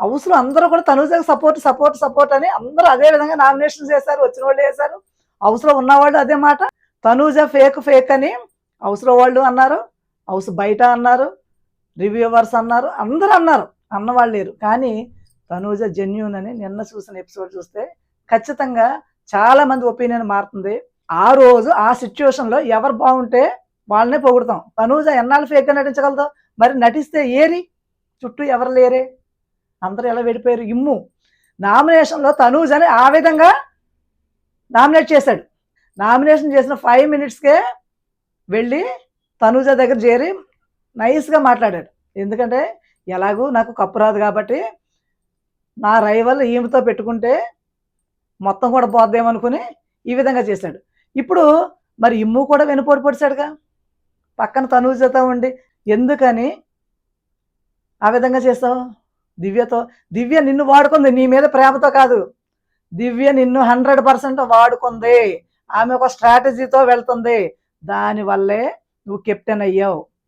అవసరం అందరూ కూడా తనుజకు సపోర్ట్ సపోర్ట్ సపోర్ట్ అని అందరూ అదే విధంగా నామినేషన్ చేశారు వచ్చిన వాళ్ళు వేశారు అవసరం ఉన్నవాళ్ళు అదే మాట. తనూజ ఫేక్ ఫేక్ అని అవసరం వాళ్ళు అన్నారు. హౌస్ బయట అన్నారు. రివ్యూవర్స్ అన్నారు. అందరూ అన్నారు. అన్నవాళ్ళు లేరు. కానీ తనూజ జెన్యున్ అని నిన్న చూసిన ఎపిసోడ్ చూస్తే ఖచ్చితంగా చాలా మంది ఒపీనియన్ మారుతుంది. ఆ రోజు ఆ సిచ్యువేషన్లో ఎవరు బాగుంటే వాళ్ళనే పొగుడతాం. తనూజ ఎన్నాళ్ళు ఫేక్గా నటించగలదు మరి నటిస్తే ఏరి? చుట్టూ ఎవరు లేరే? అందరూ ఎలా వెళ్ళిపోయారు? ఇమ్ము. నామినేషన్లో తనూజ్ అని ఆ విధంగా నామినేట్ చేశాడు. నామినేషన్ చేసిన ఫైవ్ మినిట్స్కే వెళ్ళి తనూజ దగ్గర చేరి నైస్గా మాట్లాడాడు. ఎందుకంటే ఎలాగూ నాకు కప్పు రాదు కాబట్టి నా రైవల్ ఈమెతో పెట్టుకుంటే మొత్తం కూడా పోద్దేమనుకుని ఈ విధంగా చేశాడు. ఇప్పుడు మరి ఇమ్ము కూడా వెనుపోటు పొడిచాడుగా. పక్కన తనూజతో ఉండి ఎందుకని ఆ విధంగా చేస్తావు? దివ్యతో దివ్య నిన్ను వాడుకుంది నీ మీద ప్రేమతో కాదు. దివ్య నిన్ను హండ్రెడ్ పర్సెంట్ వాడుకుంది. ఆమె ఒక స్ట్రాటజీతో వెళ్తుంది. దానివల్లే నువ్వు కెప్టెన్ అయ్యావు.